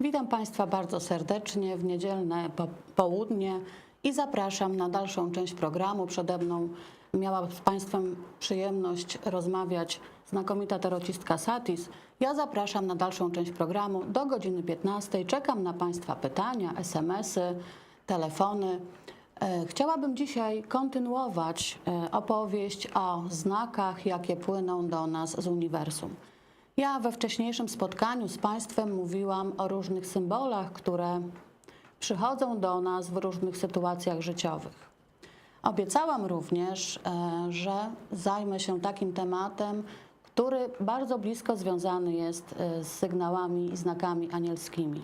Witam Państwa bardzo serdecznie w niedzielne po południe i zapraszam na dalszą część programu. Przede mną miała z Państwem przyjemność rozmawiać znakomita tarocistka Satis. Ja zapraszam na dalszą część programu do godziny 15. Czekam na Państwa pytania, SMS-y, telefony. E, Chciałabym dzisiaj kontynuować e, opowieść o znakach, jakie płyną do nas z uniwersum. Ja we wcześniejszym spotkaniu z Państwem mówiłam o różnych symbolach, które przychodzą do nas w różnych sytuacjach życiowych. Obiecałam również, e, że zajmę się takim tematem, który bardzo blisko związany jest e, z sygnałami i znakami anielskimi.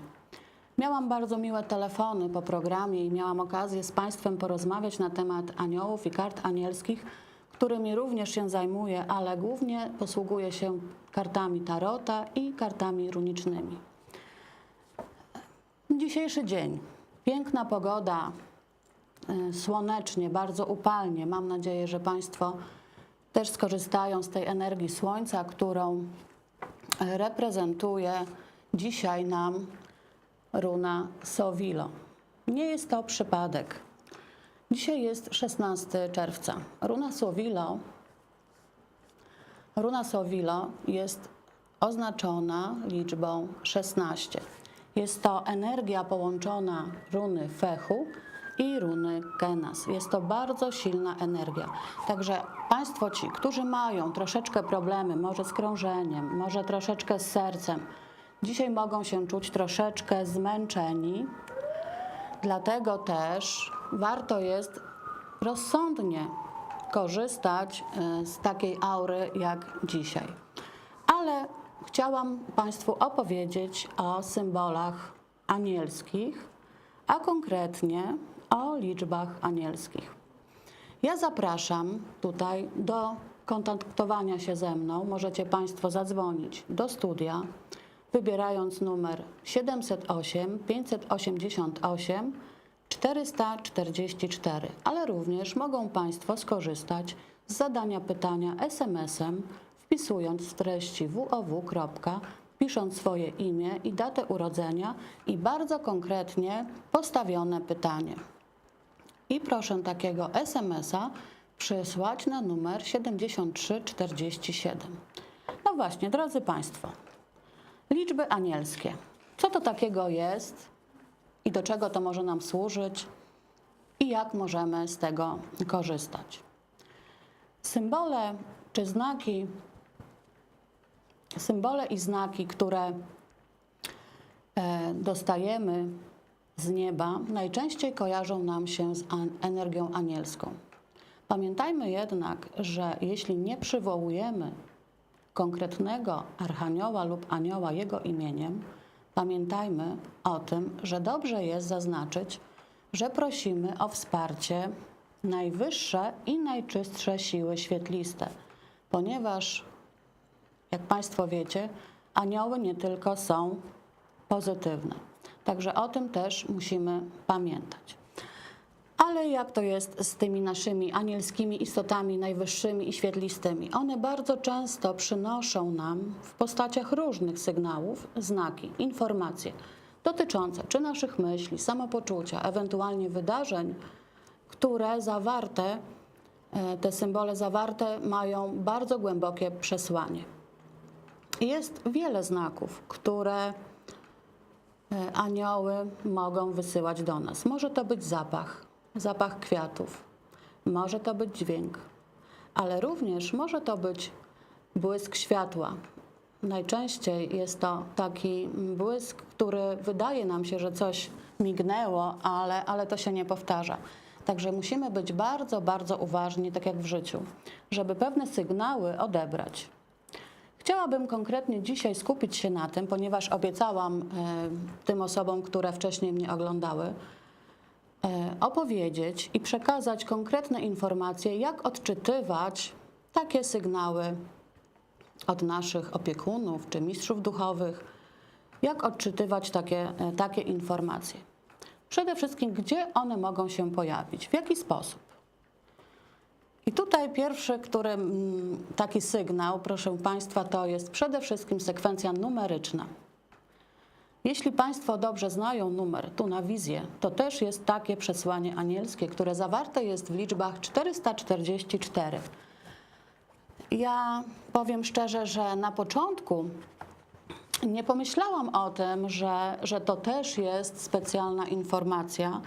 Miałam bardzo miłe telefony po programie i miałam okazję z Państwem porozmawiać na temat aniołów i kart anielskich, którymi również się zajmuję, ale głównie posługuję się kartami tarota i kartami runicznymi. Dzisiejszy dzień. Piękna pogoda, e, słonecznie, bardzo upalnie. Mam nadzieję, że Państwo też skorzystają z tej energii słońca, którą e, reprezentuje dzisiaj nam runa Sowilo. Nie jest to przypadek. Dzisiaj jest 16 czerwca. Runa Sowilo, runa Sowilo jest oznaczona liczbą 16. Jest to energia połączona runy Fechu i runy Kenas. Jest to bardzo silna energia. Także Państwo ci, którzy mają troszeczkę problemy, może z krążeniem, może troszeczkę z sercem, dzisiaj mogą się czuć troszeczkę zmęczeni, Dlatego też warto jest rozsądnie korzystać e, z takiej aury jak dzisiaj. Ale chciałam Państwu opowiedzieć o symbolach anielskich, a konkretnie o liczbach anielskich. Ja zapraszam tutaj do kontaktowania się ze mną. Możecie Państwo zadzwonić do studia, wybierając numer 708 588 444, ale również mogą Państwo skorzystać z zadania pytania SMS-em, wpisując w treści WOW. pisząc swoje imię i datę urodzenia i bardzo konkretnie postawione pytanie. I proszę takiego SMS-a przysłać na numer 7347. No właśnie, drodzy Państwo, liczby anielskie. Co to takiego jest i do czego to może nam służyć i jak możemy z tego korzystać? Symbole czy znaki, symbole i znaki, które e, dostajemy z nieba, najczęściej kojarzą nam się z energią anielską. Pamiętajmy jednak, że jeśli nie przywołujemy konkretnego archanioła lub anioła jego imieniem, pamiętajmy o tym, że dobrze jest zaznaczyć, że prosimy o wsparcie najwyższe i najczystsze siły świetliste, ponieważ jak Państwo wiecie, anioły nie tylko są pozytywne. Także o tym też musimy pamiętać. Ale jak to jest z tymi naszymi anielskimi istotami najwyższymi i świetlistymi? One bardzo często przynoszą nam w postaciach różnych sygnałów znaki, informacje dotyczące czy naszych myśli, samopoczucia, ewentualnie wydarzeń, które zawarte, e, te symbole zawarte mają bardzo głębokie przesłanie. Jest wiele znaków, które e, anioły mogą wysyłać do nas. Może to być zapach, zapach kwiatów, może to być dźwięk, ale również może to być błysk światła. Najczęściej jest to taki błysk, który wydaje nam się, że coś mignęło, ale, ale to się nie powtarza. Także musimy być bardzo, bardzo uważni, tak jak w życiu, żeby pewne sygnały odebrać. Chciałabym konkretnie dzisiaj skupić się na tym, ponieważ obiecałam e, tym osobom, które wcześniej mnie oglądały, opowiedzieć i przekazać konkretne informacje, jak odczytywać takie sygnały od naszych opiekunów czy mistrzów duchowych, jak odczytywać takie, e, takie informacje. Przede wszystkim, gdzie one mogą się pojawić, w jaki sposób. I tutaj pierwszy, który mm, taki sygnał, proszę Państwa, to jest przede wszystkim sekwencja numeryczna. Jeśli Państwo dobrze znają numer tu na wizję, to też jest takie przesłanie anielskie, które zawarte jest w liczbach 444. Ja powiem szczerze, że na początku nie pomyślałam o tym, że, że to też jest specjalna informacja,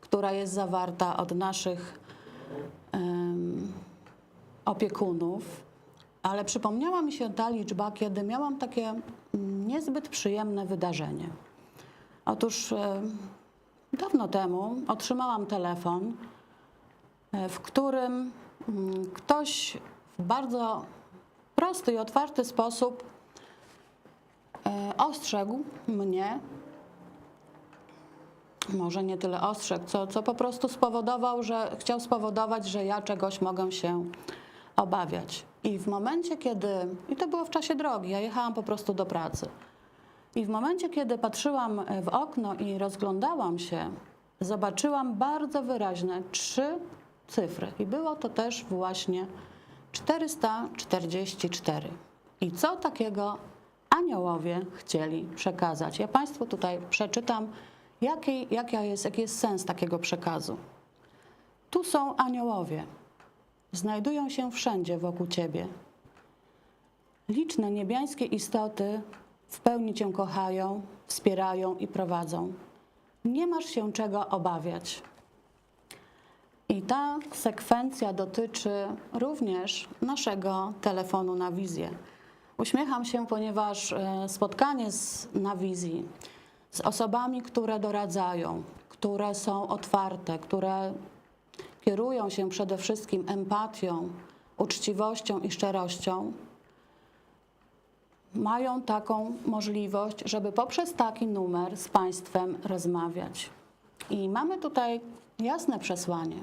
która jest zawarta od naszych em, opiekunów, ale przypomniała mi się ta liczba, kiedy miałam takie mm, niezbyt przyjemne wydarzenie. Otóż e, dawno temu otrzymałam telefon, e, w którym mm, ktoś w bardzo prosty i otwarty sposób e, ostrzegł mnie, może nie tyle ostrzegł, co, co po prostu spowodował, że chciał spowodować, że ja czegoś mogę się obawiać. I w momencie, kiedy, i to było w czasie drogi, ja jechałam po prostu do pracy. I w momencie, kiedy patrzyłam w okno i rozglądałam się, zobaczyłam bardzo wyraźne trzy cyfry. I było to też właśnie 444. I co takiego aniołowie chcieli przekazać? Ja Państwu tutaj przeczytam, jaki, jaka jest, jaki jest sens takiego przekazu. Tu są aniołowie. Znajdują się wszędzie wokół Ciebie. Liczne niebiańskie istoty w pełni Cię kochają, wspierają i prowadzą. Nie masz się czego obawiać. I ta sekwencja dotyczy również naszego telefonu na wizję. Uśmiecham się, ponieważ e, spotkanie z, na wizji z osobami, które doradzają, które są otwarte, które kierują się przede wszystkim empatią, uczciwością i szczerością, mają taką możliwość, żeby poprzez taki numer z Państwem rozmawiać. I mamy tutaj jasne przesłanie,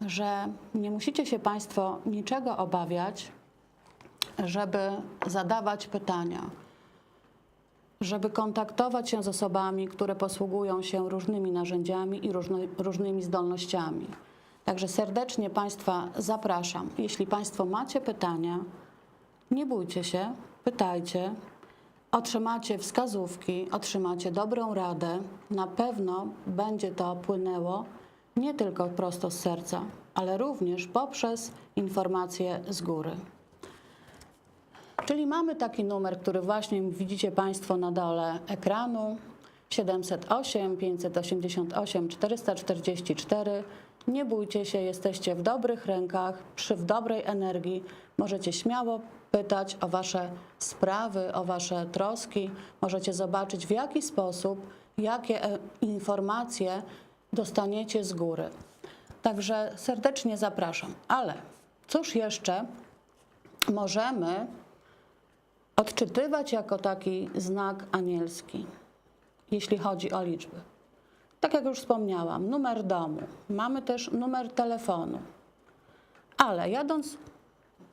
że nie musicie się Państwo niczego obawiać, żeby zadawać pytania, żeby kontaktować się z osobami, które posługują się różnymi narzędziami i różny, różnymi zdolnościami. Także serdecznie Państwa zapraszam. Jeśli Państwo macie pytania, nie bójcie się, pytajcie. Otrzymacie wskazówki, otrzymacie dobrą radę. Na pewno będzie to płynęło nie tylko prosto z serca, ale również poprzez informacje z góry. Czyli mamy taki numer, który właśnie widzicie Państwo na dole ekranu 708 588 444. Nie bójcie się, jesteście w dobrych rękach, przy w dobrej energii. Możecie śmiało pytać o Wasze sprawy, o Wasze troski. Możecie zobaczyć, w jaki sposób, jakie e, informacje dostaniecie z góry. Także serdecznie zapraszam. Ale cóż jeszcze możemy odczytywać jako taki znak anielski, jeśli chodzi o liczby. Tak jak już wspomniałam, numer domu, mamy też numer telefonu, ale jadąc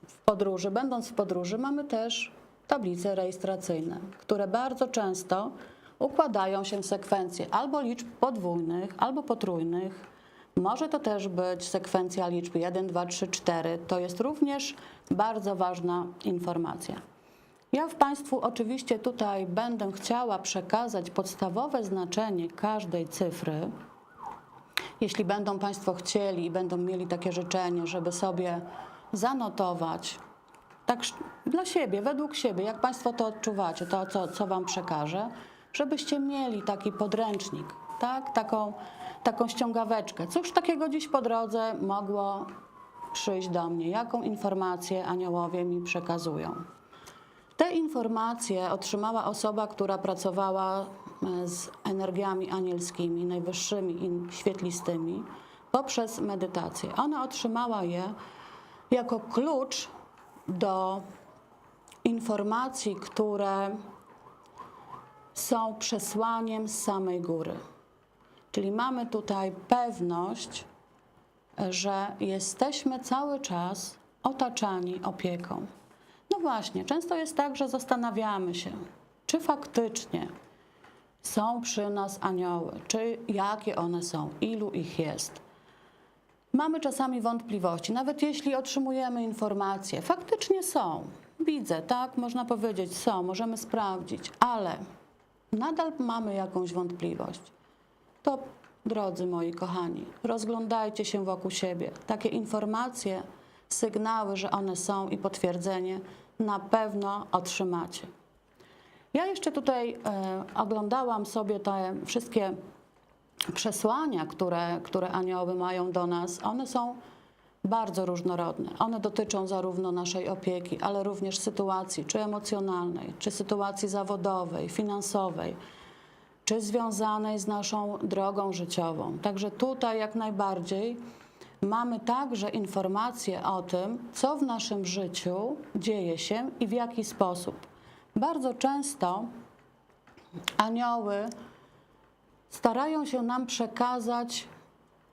w podróży, będąc w podróży, mamy też tablice rejestracyjne, które bardzo często układają się w sekwencje albo liczb podwójnych, albo potrójnych. Może to też być sekwencja liczb 1, 2, 3, 4. To jest również bardzo ważna informacja. Ja w Państwu oczywiście tutaj będę chciała przekazać podstawowe znaczenie każdej cyfry. Jeśli będą Państwo chcieli i będą mieli takie życzenie, żeby sobie zanotować tak dla siebie, według siebie, jak Państwo to odczuwacie, to co, co Wam przekażę, żebyście mieli taki podręcznik, tak? taką, taką ściągaweczkę. Cóż takiego dziś po drodze mogło przyjść do mnie? Jaką informację aniołowie mi przekazują? Te informacje otrzymała osoba, która pracowała e, z energiami anielskimi, najwyższymi i świetlistymi, poprzez medytację. Ona otrzymała je jako klucz do informacji, które są przesłaniem z samej góry. Czyli mamy tutaj pewność, że jesteśmy cały czas otaczani opieką. Właśnie, często jest tak, że zastanawiamy się, czy faktycznie są przy nas anioły, czy jakie one są, ilu ich jest. Mamy czasami wątpliwości, nawet jeśli otrzymujemy informacje, faktycznie są. Widzę, tak, można powiedzieć, są, możemy sprawdzić, ale nadal mamy jakąś wątpliwość, to drodzy moi kochani, rozglądajcie się wokół siebie. Takie informacje, sygnały, że one są i potwierdzenie na pewno otrzymacie. Ja jeszcze tutaj e, oglądałam sobie te wszystkie przesłania, które, które anioły mają do nas. One są bardzo różnorodne. One dotyczą zarówno naszej opieki, ale również sytuacji czy emocjonalnej, czy sytuacji zawodowej, finansowej, czy związanej z naszą drogą życiową. Także tutaj jak najbardziej mamy także informacje o tym, co w naszym życiu dzieje się i w jaki sposób. Bardzo często anioły starają się nam przekazać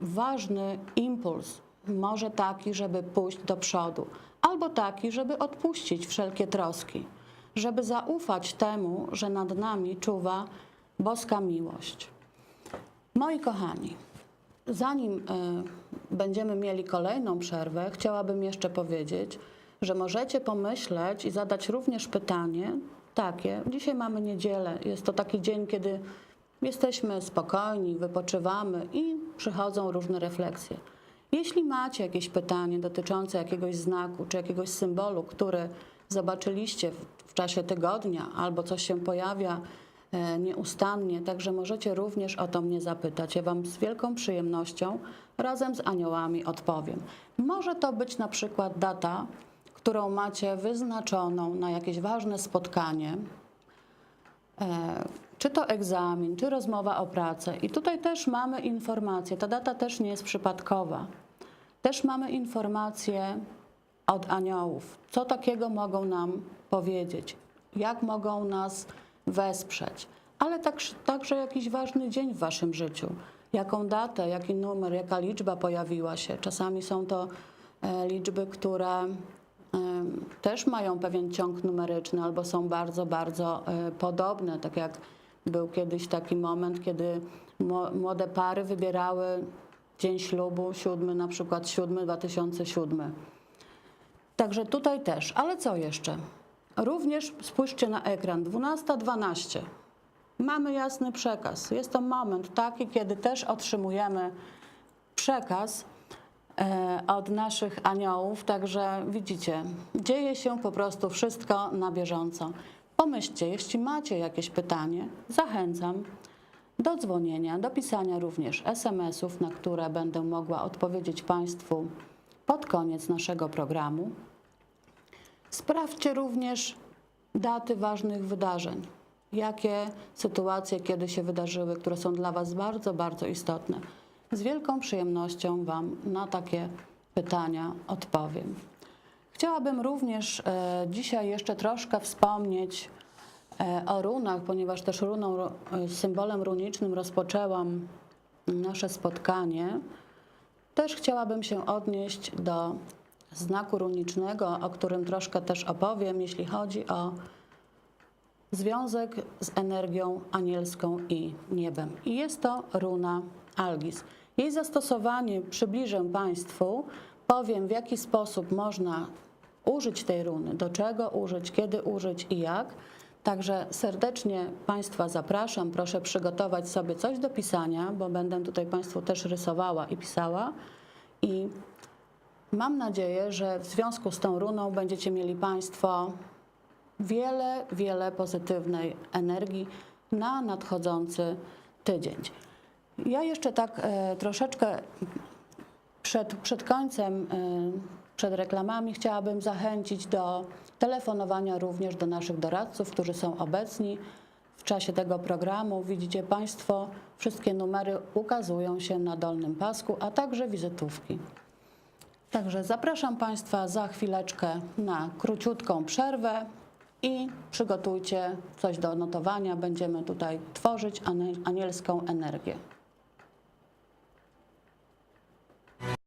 ważny impuls, może taki, żeby pójść do przodu, albo taki, żeby odpuścić wszelkie troski, żeby zaufać temu, że nad nami czuwa boska miłość. Moi kochani, zanim y, będziemy mieli kolejną przerwę, chciałabym jeszcze powiedzieć, że możecie pomyśleć i zadać również pytanie takie. Dzisiaj mamy niedzielę, jest to taki dzień, kiedy jesteśmy spokojni, wypoczywamy i przychodzą różne refleksje. Jeśli macie jakieś pytanie dotyczące jakiegoś znaku czy jakiegoś symbolu, który zobaczyliście w, czasie tygodnia albo coś się pojawia e, nieustannie, także możecie również o to mnie zapytać. Ja Wam z wielką przyjemnością razem z aniołami odpowiem. Może to być na przykład data, którą macie wyznaczoną na jakieś ważne spotkanie, E, czy to egzamin, czy rozmowa o pracę. I tutaj też mamy informację, ta data też nie jest przypadkowa. Też mamy informacje od aniołów, co takiego mogą nam powiedzieć, jak mogą nas wesprzeć, ale tak, także jakiś ważny dzień w waszym życiu. Jaką datę, jaki numer, jaka liczba pojawiła się. Czasami są to e, liczby, które też mają pewien ciąg numeryczny albo są bardzo, bardzo e, podobne. Tak jak był kiedyś taki moment, kiedy mło- młode pary wybierały dzień ślubu, siódmy, na przykład siódmy, 2007. Także tutaj też. Ale co jeszcze? Również spójrzcie na ekran. 12.12. Mamy jasny przekaz. Jest to moment taki, kiedy też otrzymujemy przekaz e, od naszych aniołów. Także widzicie, dzieje się po prostu wszystko na bieżąco. Pomyślcie, jeśli macie jakieś pytanie, zachęcam do dzwonienia, do pisania również SMS-ów, na które będę mogła odpowiedzieć Państwu pod koniec naszego programu. Sprawdźcie również daty ważnych wydarzeń. Jakie sytuacje kiedy się wydarzyły, które są dla Was bardzo, bardzo istotne. Z wielką przyjemnością Wam na takie pytania odpowiem. Chciałabym również e, dzisiaj jeszcze troszkę wspomnieć e, o runach, ponieważ też runą, ru- e, symbolem runicznym rozpoczęłam nasze spotkanie. Też chciałabym się odnieść do znaku runicznego, o którym troszkę też opowiem, jeśli chodzi o związek z energią anielską i niebem. I jest to runa Algis. Jej zastosowanie przybliżę Państwu, powiem w jaki sposób można użyć tej runy, do czego użyć, kiedy użyć i jak. Także serdecznie Państwa zapraszam, proszę przygotować sobie coś do pisania, bo będę tutaj Państwu też rysowała i pisała. I mam nadzieję, że w związku z tą runą będziecie mieli Państwo wiele, wiele pozytywnej energii na nadchodzący tydzień. Ja jeszcze tak e, troszeczkę przed, przed końcem, e, przed reklamami chciałabym zachęcić do telefonowania również do naszych doradców, którzy są obecni w czasie tego programu. Widzicie Państwo, wszystkie numery ukazują się na dolnym pasku, a także wizytówki. Także zapraszam Państwa za chwileczkę na króciutką przerwę i przygotujcie coś do notowania. Będziemy tutaj tworzyć anielską energię.